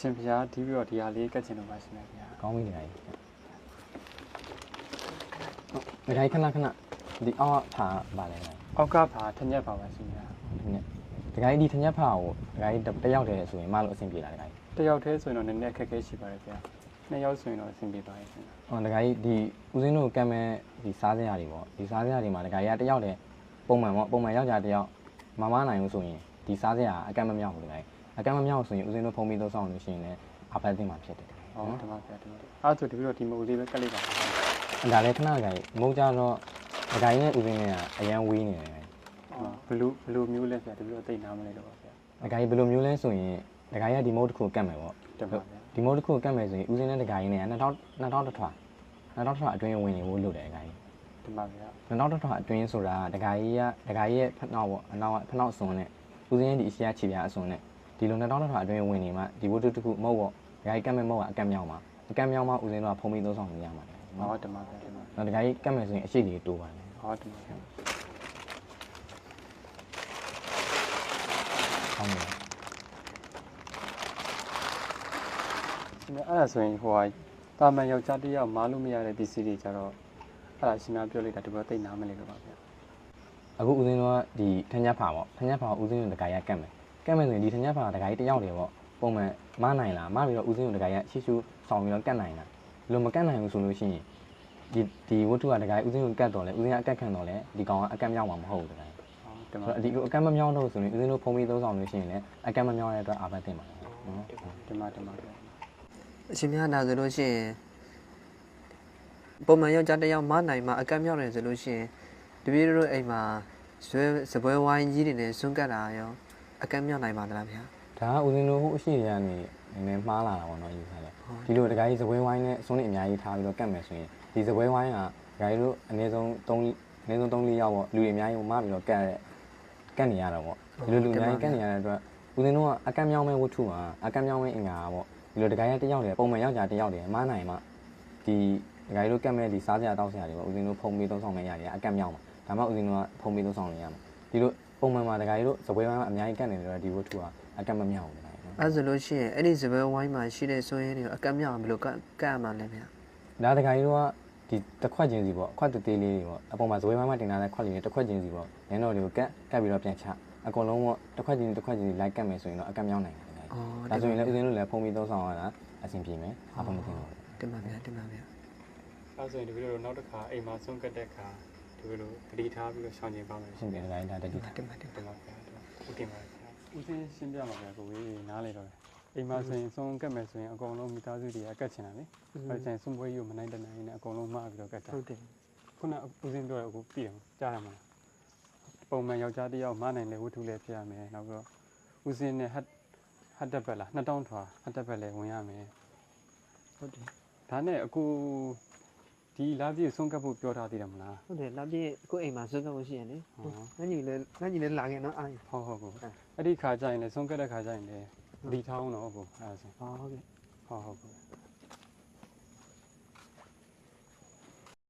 ရှင်ဖျားဒီပြီးတော့ဒီဟာလေးကတ်ချင်လို့ပါရှင်ဗျာကောင်းပြီတခါကြီးဟုတ်တခါကြီးခဏခဏဒီအောက်ကဖာပါလဲတအောက်ကပါထညက်ပါပါရှင်ဗျာခါကြီးဒီထညက်ဖာကိုတခါကြီးတယောက်တည်းဆိုရင်မလို့အဆင်ပြေလားတခါကြီးတယောက်တည်းဆိုရင်တော့နည်းနည်းအခက်အခဲရှိပါတယ်ဗျာနှစ်ယောက်ဆိုရင်တော့အဆင်ပြေပါရဲ့ရှင်ဗျာဟောတခါကြီးဒီဦးစင်းတို့ကမ်းမဲ့ဒီစားစရာတွေပေါ့ဒီစားစရာတွေမှာတခါကြီးကတယောက်တည်းပုံမှန်ပေါ့ပုံမှန်ယောက်ျားတယောက်မမနိုင်ဘူးဆိုရင်ဒီစားစရာအကန့်မမြောက်ဘူးတခါကြီး အကန့်မမြောက်ဆိုရင်ဦးစင်းတို့ဖုံးပြီးသုံးဆောင်လို့ရှိရင်လည်းအဖက်သိမှာဖြစ်တယ်ဟုတ်တယ်ပါဗျာဒီမှာအဲ့ဆိုဒီပြီးတော့ဒီမုတ်လေးပဲကတ်လိုက်ပါဗျာဒါလည်းခဏခါကြီးမဟုတ်ကြတော့တခါကြီးနဲ့ဦးစင်းနဲ့ကအရန်ဝေးနေတယ်ဘလူးဘလူးမျိုးလဲဗျာဒီပြီးတော့တိတ်နာမလဲတော့ပါဗျာတခါကြီးဘယ်လိုမျိုးလဲဆိုရင်တခါကြီးကဒီမုတ်တစ်ခုကတ်မယ်ပေါ့တပါဗျာဒီမုတ်တစ်ခုကတ်မယ်ဆိုရင်ဦးစင်းနဲ့တခါကြီးနဲ့2000 2000ထွာ2000ထွာအတွင်းဝင်နေဖို့လုပ်တယ်တခါကြီးဒီမှာဗျာ2000ထွာအတွင်းဆိုတာတခါကြီးကတခါကြီးရဲ့ဖက်နောက်ပေါ့အနောက်ကဖက်နောက်အစွန်နဲ့ဦးစင်းရဲ့ဒီအရှိရခြေပြားအစွန်နဲ့ ဒီလို2000ထွာအတွင်းဝင်နေမှဒီဝတ္ထုတစ်ခုမဟုတ်ပေါ့တခါကြီးကတ်မယ်မဟုတ်ကအကတ်မြောက်မှာအကတ်မြောက်မှဦးစင်းတို့ကဖုံးပြီးသုံးဆောင်နေရမှာဟောနော်ဒီမှာဗျာဒီမှာနောက်တခါကြီးကတ်မယ်ဆိုရင်အရှိကြီးတိုးပါတယ်ဟောဒီမှာဗျာဟုတ်တယ်အဲ့ဒါဆိုရင်ဟိုဟာတာမန်ယောက်ျားတစ်ယောက်မားလို့မရတဲ့ပစ္စည်းတွေကြတော့အဲ့ဒါရှင်များပြောလိုက်တာဒီဘက်တိတ်နာမလဲတော့ပါဗျာအခုဦးစင်းတို့ကဒီထညက်ဖာပေါ့ထညက်ဖာကိုဦးစင်းတို့တခါကြီးကတ်မယ် ကတ်မယ်ဆိုရင်ဒီထညက်ဖာတခါကြီးတယောက်တည်းပေါ့ပုံမှန်မနိုင်လားမပြီးတော့ဦးစင်းတို့တခါကြီးရှီရှူဆောင်ပြီးတော့ကတ်နိုင်လားဒီလိုမကတ်နိုင်ဘူးဆိုလို့ရှိရင်ဒီဒီဝတ္ထုကတခါကြီးဦးစင်းတို့ကတ်တော့လဲဦးစင်းကအကတ်ခံတော့လဲဒီကောင်ကအကတ်မြောက်မှာမဟုတ်ဘူးတခါကြီးဟောဒီမှာဆိုတော့ဒီလိုအကတ်မမြောက်တော့ဆိုရင်ဦးစင်းတို့ဖုံးပြီးသုံးဆောင်လို့ရှိရင်လည်းအကတ်မမြောက်ရတဲ့အတွက်အာဘတ်တင်ပါနော်ဒီမှာဒီမှာဗျာအရှင်များနာဆိုလို့ရှိရင်ပုံမှန်ယောက်ျားတစ်ယောက်မနိုင်မှအကန့်မြောက်တယ်ဆိုလို့ရှိရင်တပည့်တို့အိမ်မှာဇွဲစပွဲဝိုင်းကြီးတွေနဲ့ဆွန့်ကတ်တာရော အကန့်မြောက်နိုင်ပါသလားဗျာဒါကဦးစင်းတို့ဟိုအရှိတွေကနေနည်းနည်းမှားလာတာပေါ့နော်ယူဆလဲဒီလိုတခါကြီးစပွဲဝိုင်းနဲ့အစွန်းတွေအများကြီးထားပြီးတော့ကတ်မယ်ဆိုရင်ဒီစပွဲဝိုင်းကတခါကြီးတို့အနည်းဆုံး3အနည်းဆုံး3 4ရောက်ပေါ့လူတွေအများကြီးကိုမပြီးတော့ကတ်ရကတ်နေရတာပေါ့ဒီလိုလူအများကြီးကတ်နေရတဲ့အတွက်ဦးစင်းတို့ကအကတ်မြောင်းမဲ့ဝတ္ထုမှာအကတ်မြောင်းမဲ့အင်္ဂါပေါ့ဒီလိုတခါကြီးတယောက်တည်းပုံမှန်ယောက်ျားတယောက်တည်းမနိုင်မှဒီတခါကြီးတို့ကတ်မဲ့ဒီစားစရာတောက်စရာတွေပေါ့ဦးစင်းတို့ဖုံပြီးသုံးဆောင်မဲ့ရတယ်အကတ်မြောင်းမှာဒါမှဦးစင်းတို့ကဖုံပြီးသုံးဆောင်နေရမှာဒီလို ပုံမှန်မှာတခါကြီးတို့စပွဲဝိုင်းမှာအများကြီးကတ်နေတယ်တော့ဒီဝတ္ထုကအကတ်မမြောက်ဘူးတခါကြီးနော်အဲဆိုလို့ရှိရင်အဲ့ဒီစပွဲဝိုင်းမှာရှိတဲ့ဆွဲရင်းတွေကိုအကန့်မြောက်အောင်ဘယ်လိုကတ်ကတ်ရမှာလဲဗျာဒါတခါကြီးတို့ကဒီတစ်ခွက်ချင်းစီပေါ့အခွက်တေးသေးလေးတွေပေါ့အပေါ်မှာဇွဲမိုင်းမှာတင်ထားတဲ့ခွက်လေးတွေတစ်ခွက်ချင်းစီပေါ့ရင်းတော်တွေကိုကတ်ကတ်ပြီးတော့ပြန်ချအကုန်လုံးပေါ့တစ်ခွက်ချင်းစီတစ်ခွက်ချင်းစီလိုက်ကတ်မယ်ဆိုရင်တော့အကတ်မြောက်နိုင်တယ်တခါကြီးအော်ဒါဆိုရင်လည်းဦးစင်းတို့လည်းဖုံးပြီးသုံးဆောင်ရတာအဆင်ပြေမယ်အဖုံးမသိတော့ဘူးတင်ပါဗျာတင်ပါဗျာအဲ့ဆိုရင်ဒီပြီးတော့နောက်တစ်ခါအိမ်မှာဆုံးကတ်တဲ့အခါ ဒီလိုတတိထားပြီးတော့ရှောင်ကျင်ပါမယ်ရှင်းတယ်တခါကြီးဒါတတိထားတင်ပါတင်ပါဒီမှာဗျာဟုတ်ကဲ့ပါဗျာဦးစင်းရှင်းပြပါဗျာကိုဝေးနားလေတော့အိမ်မှာဆိုရင်ဆုံးကတ်မယ်ဆိုရင်အကုန်လုံးမိသားစုတွေအကတ်ချင်တာလေအဲ့ကျရင်ဆုံးပွဲကြီးကိုမနိုင်တဲ့နိုင်နဲ့အကုန်လုံးမှားပြီးတော့ကတ်တာဟုတ်တယ်ခုနဦးစင်းပြောရအခုပြည်တယ်ကြားရမှာပုံမှန်ယောက်ျားတစ်ယောက်မနိုင်လေဝတ္ထုလည်းဖြစ်ရမယ်နောက်ပြီးတော့ဦးစင်းနဲ့ဟတ်ဟတ်တက်ဘက်လား2000ထွာဟတ်တက်ဘက်လည်းဝင်ရမယ်ဟုတ်တယ်ဒါနဲ့အခု ဒီလာပြည့်ဆုံးကတ်ဖို့ပြောထားသေးတယ်မလားဟုတ်တယ်နောက်ပြည့်ကိုယ့်အိမ်မှာဆွန့်ကတ်လို့ရှိရင်လေဟောငါညီလည်းငါညီလည်းလာခဲ့နော်အားရဟုတ်ဟုတ်ဟုတ်အဲ့ဒီခါကျရင်လည်းဆုံးကတ်တဲ့ခါကျရင်လည်းဒီထောင်းတော့ဟုတ်အဲ့ဒါဆိုဟောဟုတ်ကဲ့ဟုတ်ဟုတ်ဟုတ်